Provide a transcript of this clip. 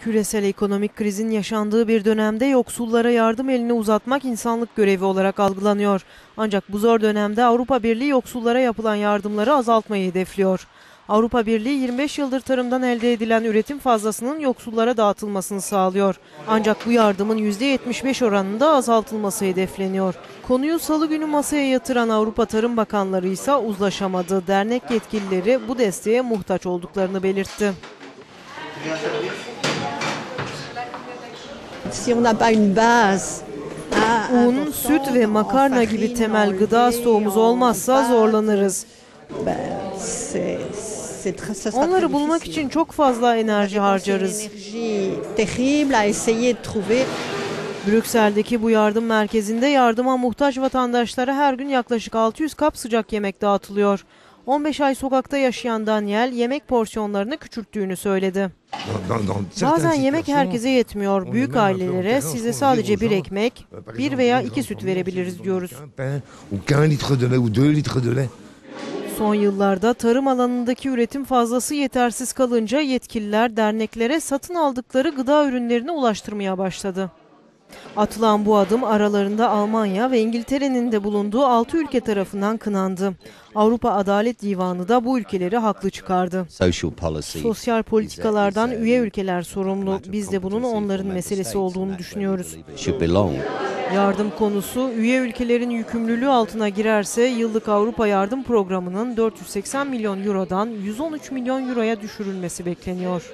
Küresel ekonomik krizin yaşandığı bir dönemde yoksullara yardım elini uzatmak insanlık görevi olarak algılanıyor. Ancak bu zor dönemde Avrupa Birliği yoksullara yapılan yardımları azaltmayı hedefliyor. Avrupa Birliği 25 yıldır tarımdan elde edilen üretim fazlasının yoksullara dağıtılmasını sağlıyor. Ancak bu yardımın %75 oranında azaltılması hedefleniyor. Konuyu salı günü masaya yatıran Avrupa Tarım Bakanları ise uzlaşamadı. Dernek yetkilileri bu desteğe muhtaç olduklarını belirtti. Un, importante süt ve makarna gibi temel gıda stoğumuz olmazsa zorlanırız. Onları bulmak için çok fazla enerji harcarız. Brüksel'deki bu yardım merkezinde yardıma muhtaç vatandaşlara her gün yaklaşık 600 kap sıcak yemek dağıtılıyor. 15 ay sokakta yaşayan Daniel yemek porsiyonlarını küçülttüğünü söyledi. Bazen yemek herkese yetmiyor. Büyük ailelere size sadece bir ekmek, bir veya iki süt verebiliriz diyoruz. Son yıllarda tarım alanındaki üretim fazlası yetersiz kalınca yetkililer derneklere satın aldıkları gıda ürünlerini ulaştırmaya başladı. Atılan bu adım aralarında Almanya ve İngiltere'nin de bulunduğu 6 ülke tarafından kınandı. Avrupa Adalet Divanı da bu ülkeleri haklı çıkardı. Sosyal politikalardan üye ülkeler sorumlu. Biz de bunun onların meselesi olduğunu düşünüyoruz. Yardım konusu üye ülkelerin yükümlülüğü altına girerse yıllık Avrupa Yardım Programı'nın 480 milyon eurodan 113 milyon euroya düşürülmesi bekleniyor.